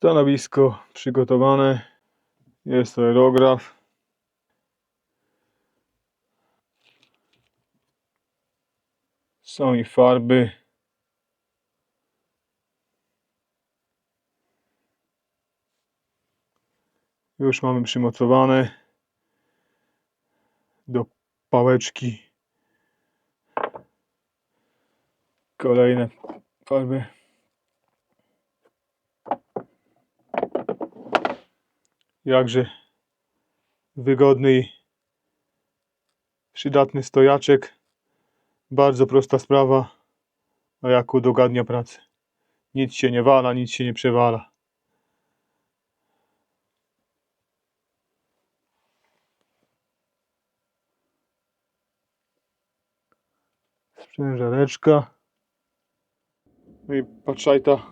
Stanowisko przygotowane. Jest aerograf. Są i farby. Już mamy przymocowane do pałeczki. Kolejne farby. Jakże wygodny i przydatny stojaczek. Bardzo prosta sprawa, a jak udogadnia pracę. Nic się nie wala, nic się nie przewala. Sprzężareczka. No i patrzajta,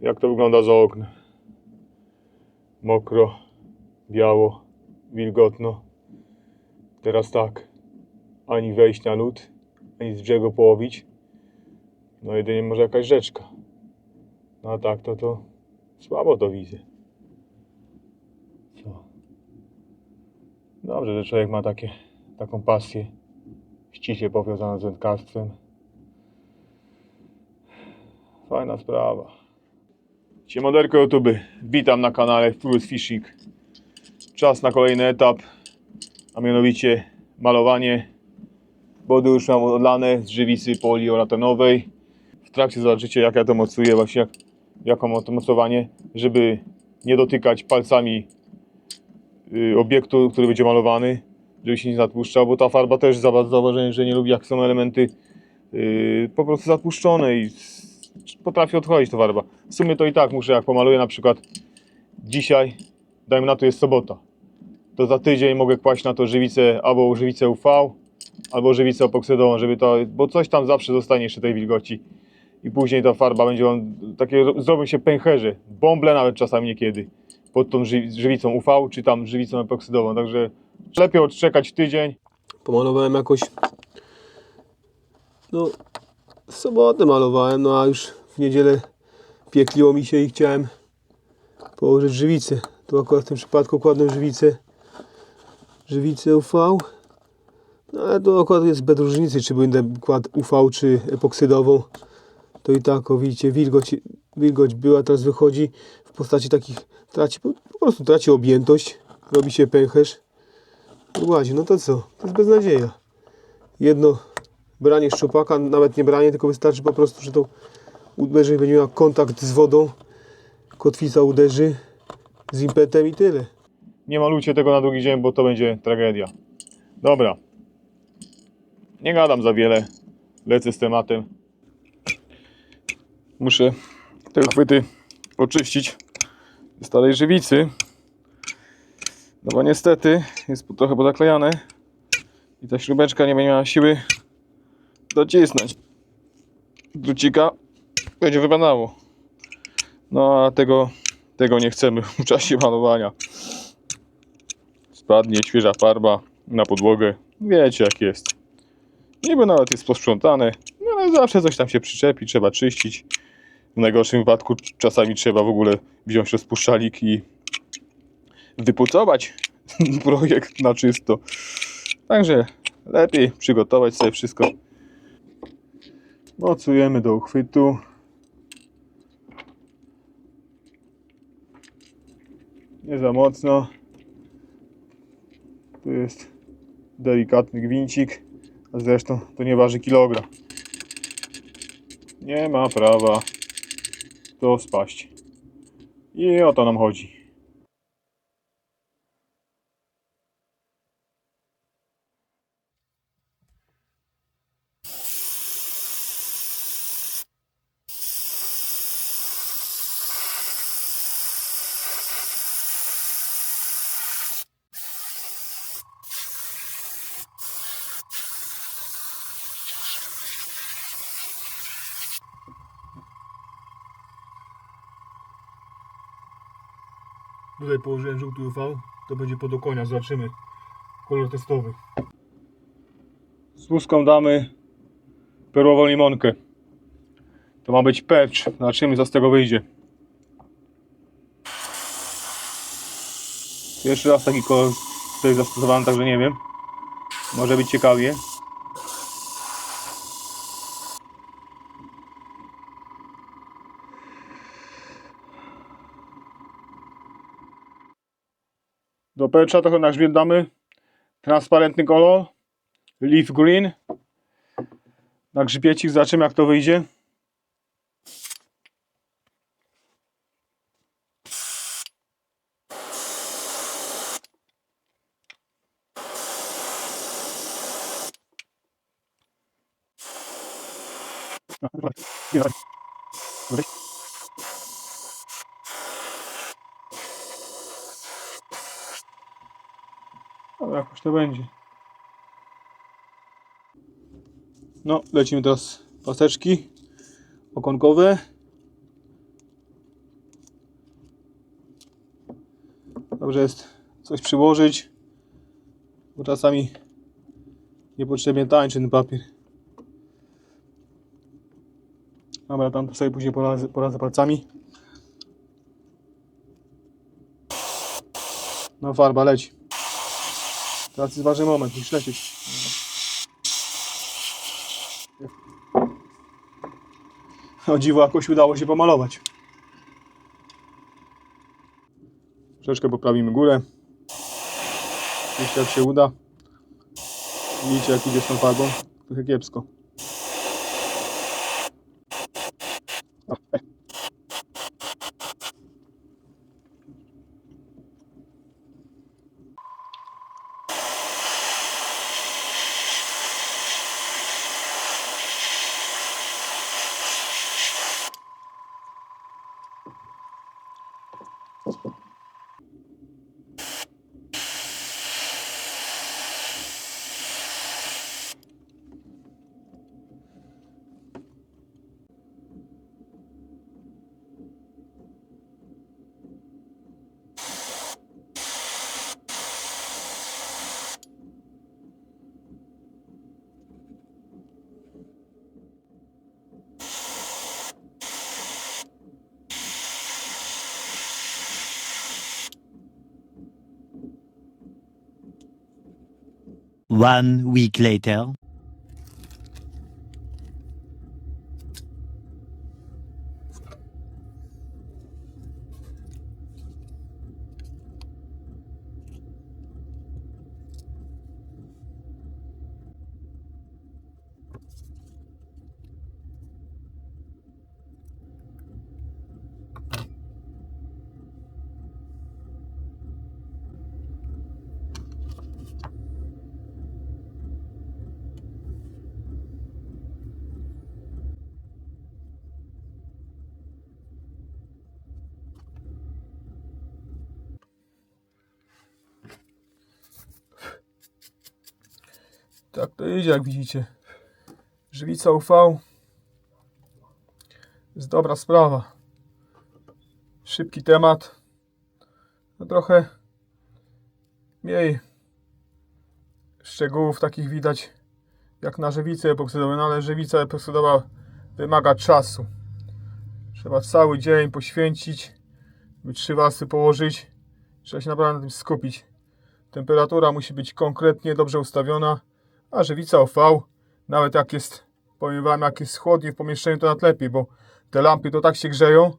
jak to wygląda za oknem. Mokro, biało, wilgotno. Teraz tak, ani wejść na lód, ani z brzegu połowić. No jedynie może jakaś rzeczka. No a tak to to słabo to widzę. Co? Dobrze, że człowiek ma takie, taką pasję ściśle powiązaną z wędkarstwem. Fajna sprawa. Siemoderko YouTube, witam na kanale Furious Fishing. Czas na kolejny etap, a mianowicie malowanie. Wody już mam odlane z żywicy poliuretanowej. W trakcie zobaczycie jak ja to mocuję, właśnie jak, jaką to mocowanie, żeby nie dotykać palcami y, obiektu, który będzie malowany, żeby się nie zatłuszczał, bo ta farba też za- zauważyłem, że nie lubi jak są elementy y, po prostu zatłuszczone i potrafi odchodzić ta farba. W sumie to i tak muszę, jak pomaluję na przykład dzisiaj, dajmy na to jest sobota, to za tydzień mogę kłaść na to żywicę albo żywicę UV, albo żywicę epoksydową, żeby to, bo coś tam zawsze zostanie jeszcze tej wilgoci i później ta farba będzie on, takie, zrobią się pęcherze, bąble nawet czasami niekiedy pod tą ży, żywicą UV, czy tam żywicą epoksydową, także lepiej odczekać tydzień. Pomalowałem jakoś. No, w sobotę malowałem, no a już w niedzielę piekliło mi się i chciałem położyć żywicę. Tu akurat w tym przypadku kładłem żywicę, żywicę UV. No ale to akurat jest bez różnicy, czy będę kładł UV, czy epoksydową. To i tak, o widzicie, wilgoć, wilgoć była, teraz wychodzi w postaci takich, traci, po, prostu traci objętość, robi się pęcherz. Łazi, no to co? To jest beznadzieja. Jedno branie szczupaka, nawet nie branie, tylko wystarczy po prostu, że to uderzy, będzie miała kontakt z wodą, kotwica uderzy z impetem i tyle. Nie malujcie tego na drugi dzień, bo to będzie tragedia. Dobra. Nie gadam za wiele. Lecę z tematem. Muszę te chwyty oczyścić z starej żywicy. No bo niestety jest trochę pozaklejane i ta śrubeczka nie będzie miała siły docisnąć. Drucika będzie wypadało. No a tego, tego nie chcemy w czasie malowania spadnie świeża farba na podłogę. Wiecie jak jest. Niby nawet jest posprzątane, no ale zawsze coś tam się przyczepi, trzeba czyścić. W najgorszym wypadku czasami trzeba w ogóle wziąć rozpuszczalik i wypucować projekt na czysto. Także lepiej przygotować sobie wszystko. Mocujemy do uchwytu. Nie za mocno. Tu jest delikatny gwincik, a zresztą to nie waży kilogram. Nie ma prawa to spaść. I o to nam chodzi. Tutaj położyłem żółty UV, to będzie pod okonia, zobaczymy. Kolor testowy. Z łuską damy perłową limonkę. To ma być pecz, zobaczymy co z tego wyjdzie. Jeszcze raz taki kolor tutaj zastosowałem, także nie wiem. Może być ciekawie. Do powietrza trochę nagrzbiętamy. Transparentny kolor. Leaf green. Na grzbiecik zobaczymy jak to wyjdzie. Ale jakoś to będzie. No, lecimy teraz paseczki okonkowe. Dobrze jest coś przyłożyć, bo czasami niepotrzebnie tańczy ten papier. Dobra, tam sobie później poradzę, poradzę palcami. No farba leci. Teraz jest ważny moment, musisz lecieć. O dziwo, jakoś udało się pomalować. Troszeczkę poprawimy górę. Jeszcze jak się uda. Widzicie jak idzie z tą farbą? Trochę kiepsko. One week later. Tak to idzie, jak widzicie. Żywica UV jest dobra sprawa. Szybki temat. No trochę mniej szczegółów takich widać jak na żywicy epoksydowej, no ale żywica epoksydowa wymaga czasu. Trzeba cały dzień poświęcić, wytrzywasy położyć. Trzeba się naprawdę na tym skupić. Temperatura musi być konkretnie dobrze ustawiona. A żywica UV, nawet jak jest, powiem wam, jak jest chłodniej w pomieszczeniu, to nawet lepiej, bo te lampy to tak się grzeją,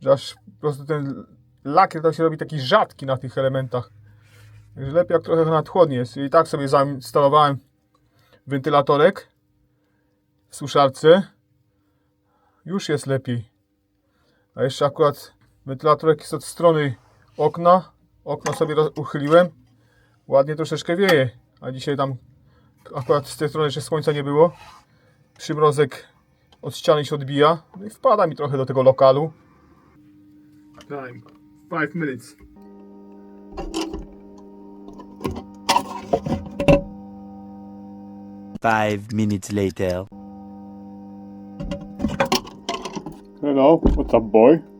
że aż po prostu ten lakier tak się robi taki rzadki na tych elementach. Także lepiej jak trochę nawet chłodniej jest. I tak sobie zainstalowałem wentylatorek w suszarce. Już jest lepiej. A jeszcze akurat wentylatorek jest od strony okna. Okno sobie uchyliłem. Ładnie troszeczkę wieje. A dzisiaj tam akurat z tej strony jeszcze słońca nie było. Przymrozek od ściany się odbija. No i wpada mi trochę do tego lokalu. Time. 5 minutes. Five minutes later. Hello, what's up boy?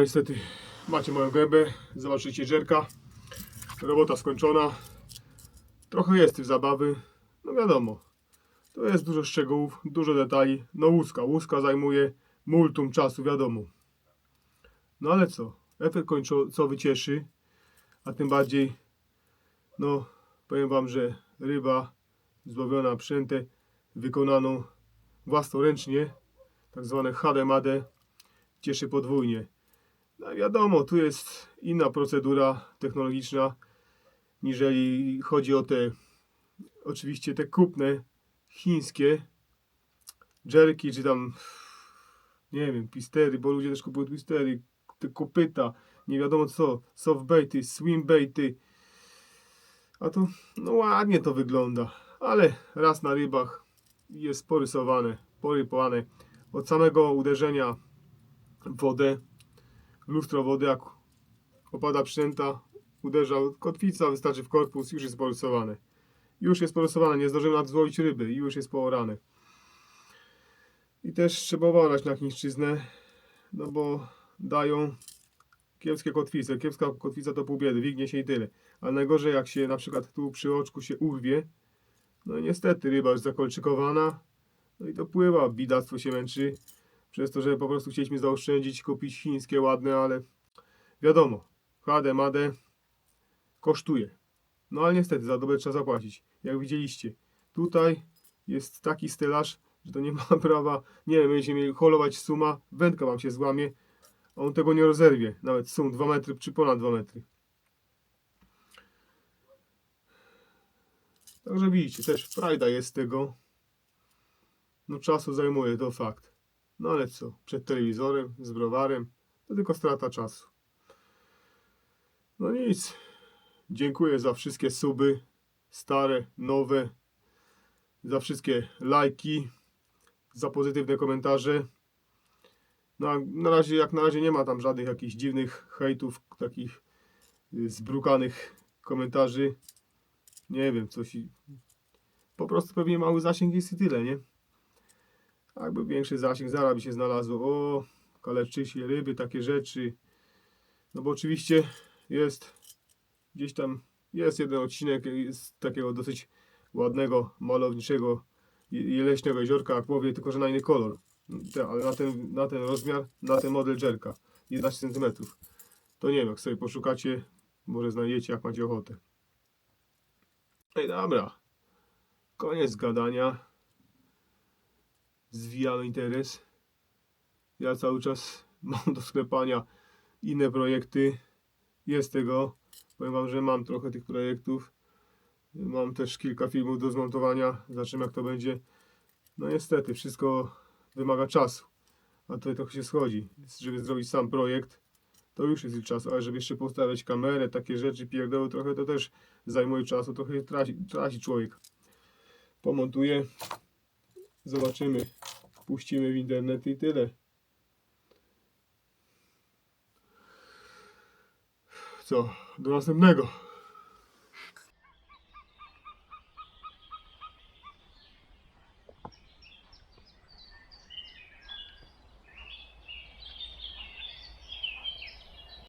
Niestety macie moją gębę. Zobaczycie żerka. Robota skończona. Trochę jest tych zabawy. No wiadomo. To jest dużo szczegółów, dużo detali. No łuska, łuska zajmuje multum czasu, wiadomo. No ale co? Efekt końcowy cieszy, a tym bardziej, no powiem wam, że ryba złowiona przętę, wykonaną własnoręcznie, tak zwane HDMAD, cieszy podwójnie. No wiadomo, tu jest inna procedura technologiczna, niżeli chodzi o te, oczywiście te kupne, chińskie jerki, czy tam, nie wiem, pistery, bo ludzie też kupują pistery, te kopyta, nie wiadomo co, softbaity, swimbaity, a to, no ładnie to wygląda, ale raz na rybach jest porysowane, porypowane. Od samego uderzenia w wodę, lustro wody, jak opada przynęta, uderza kotwica, wystarczy w korpus, już jest porysowane. Już jest porysowane, nie zdążymy nawet złowić ryby i już jest poorane. I też trzeba uważać na chińszczyznę, no bo dają kiepskie kotwice. Kiepska kotwica to pół biedy, wignie się i tyle. A najgorzej jak się na przykład tu przy oczku się urwie, no niestety ryba już zakolczykowana, no i to pływa, bidactwo się męczy, przez to, że po prostu chcieliśmy zaoszczędzić, kupić chińskie ładne, ale wiadomo, HD, MAD kosztuje. No ale niestety za dobre trzeba zapłacić. Jak widzieliście, tutaj jest taki stelaż, że to nie ma prawa, nie wiem, będziecie mieli holować suma, wędka wam się złamie, a on tego nie rozerwie, nawet sum 2 metry czy ponad 2 metry. Także widzicie, też frajda jest tego. No czasu zajmuje, to fakt. No ale co, przed telewizorem, z browarem, to tylko strata czasu. No nic. Dziękuję za wszystkie suby, stare, nowe, za wszystkie lajki, za pozytywne komentarze. No, a na razie, jak na razie nie ma tam żadnych jakichś dziwnych hejtów, takich y, zbrukanych komentarzy. Nie wiem, coś. Po prostu pewnie mały zasięg jest i tyle, nie? Jakby większy zasięg, zaraz by się znalazło. O, kaleczy się ryby, takie rzeczy. No bo oczywiście jest gdzieś tam, jest jeden odcinek z takiego dosyć ładnego, malowniczego, jeleśnego jeziorka, jak mówię, tylko że na inny kolor. Ale na ten, na ten rozmiar, na ten model jerka, 11 cm. To nie wiem, jak sobie poszukacie, może znajdziecie, jak macie ochotę. Ej, dobra. Koniec gadania. Zwijamy interes. Ja cały czas mam do sklepania inne projekty. Jest tego. Powiem wam, że mam trochę tych projektów. Mam też kilka filmów do zmontowania. Zobaczymy jak to będzie. No niestety, wszystko wymaga czasu. A tutaj trochę się schodzi. Żeby zrobić sam projekt, to już jest czasu. Ale żeby jeszcze postawiać kamerę, takie rzeczy, pierdoły trochę, to też zajmuje czasu. Trochę traci, traci człowiek. Pomontuję. Zobaczymy. Puścimy w internet i tyle. Co? Do następnego.